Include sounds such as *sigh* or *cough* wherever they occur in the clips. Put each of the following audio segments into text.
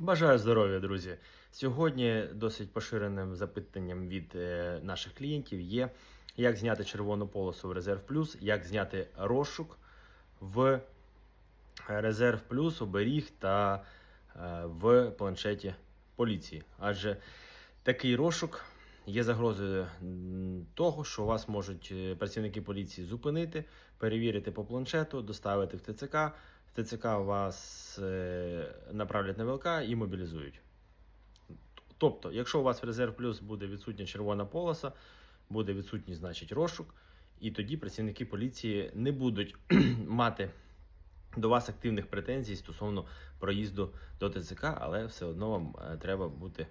Бажаю здоров'я, друзі. Сьогодні досить поширеним запитанням від е, наших клієнтів є, як зняти червону полосу в Резерв Плюс, як зняти розшук в Резерв Плюс, оберіг та е, в планшеті поліції. Адже такий розшук є загрозою того, що вас можуть е, працівники поліції зупинити, перевірити по планшету, доставити в ТЦК. ТЦК вас е, направлять на ВЛК і мобілізують. Тобто, якщо у вас в резерв плюс буде відсутня червона полоса, буде відсутній, значить, розшук, і тоді працівники поліції не будуть *clears throat* мати до вас активних претензій стосовно проїзду до ТЦК, але все одно вам е, треба бути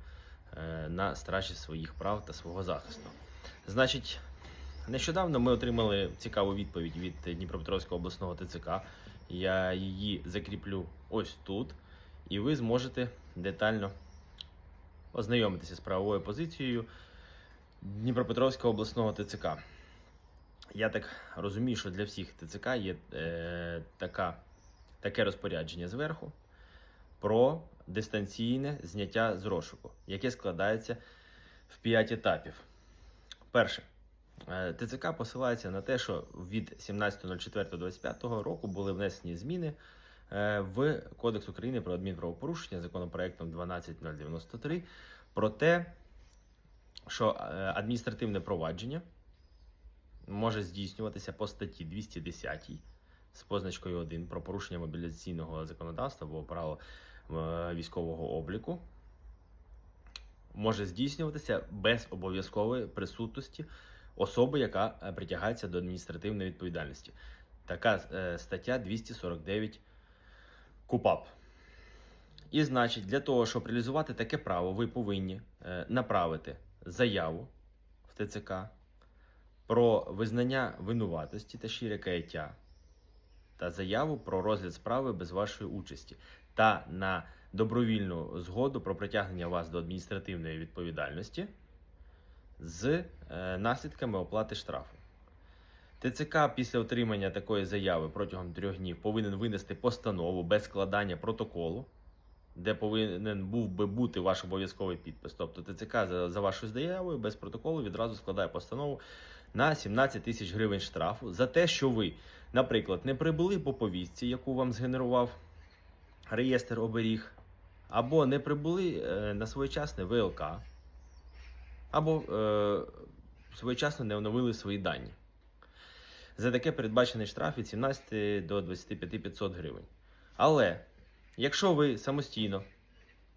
е, на стражі своїх прав та свого захисту. Значить, нещодавно ми отримали цікаву відповідь від Дніпропетровського обласного ТЦК. Я її закріплю ось тут, і ви зможете детально ознайомитися з правовою позицією Дніпропетровського обласного ТЦК. Я так розумію, що для всіх ТЦК є е, така, таке розпорядження зверху про дистанційне зняття з розшуку, яке складається в 5 етапів. Перше. Е, ТЦК посилається на те, що від 17.04.25 року були внесені зміни е, в Кодекс України про адмінправопорушення законопроектом 12093 про те, що е, адміністративне провадження може здійснюватися по статті 210 з позначкою 1 про порушення мобілізаційного законодавства або право е, військового обліку. Може здійснюватися без обов'язкової присутності особи, яка е, притягається до адміністративної відповідальності. Така е, стаття 249 КУПАП. І значить, для того, щоб реалізувати таке право, ви повинні е, направити заяву в ТЦК про визнання винуватості та щире каяття та заяву про розгляд справи без вашої участі та на добровільну згоду про притягнення вас до адміністративної відповідальності з е, наслідками оплати штрафу. ТЦК після отримання такої заяви протягом трьох днів повинен винести постанову без складання протоколу, де повинен був би бути ваш обов'язковий підпис. Тобто ТЦК за, за вашою заявою без протоколу відразу складає постанову на 17 тисяч гривень штрафу за те, що ви, наприклад, не прибули по повістці, яку вам згенерував реєстр оберіг, або не прибули е, на своєчасне ВЛК або е, своєчасно не оновили свої дані. За таке передбачений штраф від 17 до 25 500 гривень. Але якщо ви самостійно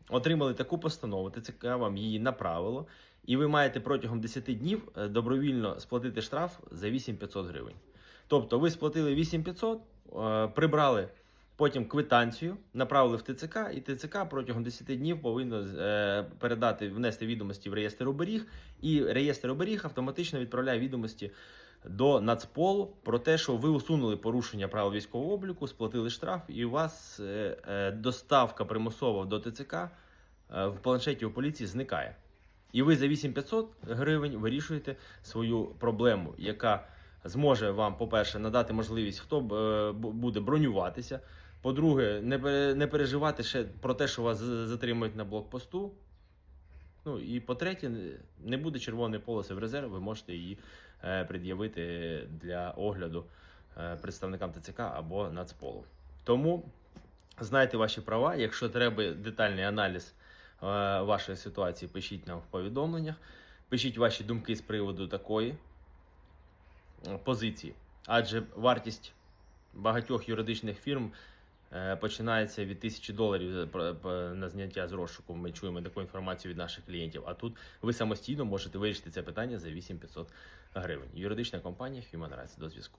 отримали таку постанову, ТЦК вам її направило, і ви маєте протягом 10 днів е, добровільно сплатити штраф за 8500 гривень. Тобто ви сплатили 8500, е, прибрали потім квитанцію, направили в ТЦК, і ТЦК протягом 10 днів повинно е, передати, внести відомості в реєстр оберіг, і реєстр оберіг автоматично відправляє відомості до Нацполу про те, що ви усунули порушення правил військового обліку, сплатили штраф, і у вас е, е, доставка примусова до ТЦК в планшеті у поліції зникає. І ви за 8500 гривень вирішуєте свою проблему, яка зможе вам, по-перше, надати можливість, хто буде бронюватися. По-друге, не, не переживати ще про те, що вас затримують на блокпосту. Ну і по-третє, не- буде червоної полоси в резерв, ви можете її е, пред'явити для огляду е, представникам ТЦК або Нацполу. Тому знайте ваші права. Якщо треба детальний аналіз е, вашої ситуації, пишіть нам в повідомленнях, пишіть ваші думки з приводу такої е, позиції. Адже вартість багатьох юридичних фірм починається від тисячі доларів е, на зняття з розшуку. Ми чуємо таку інформацію від наших клієнтів. А тут ви самостійно можете вирішити це питання за 8500 гривень. Юридична компанія Human Rights до зв'язку.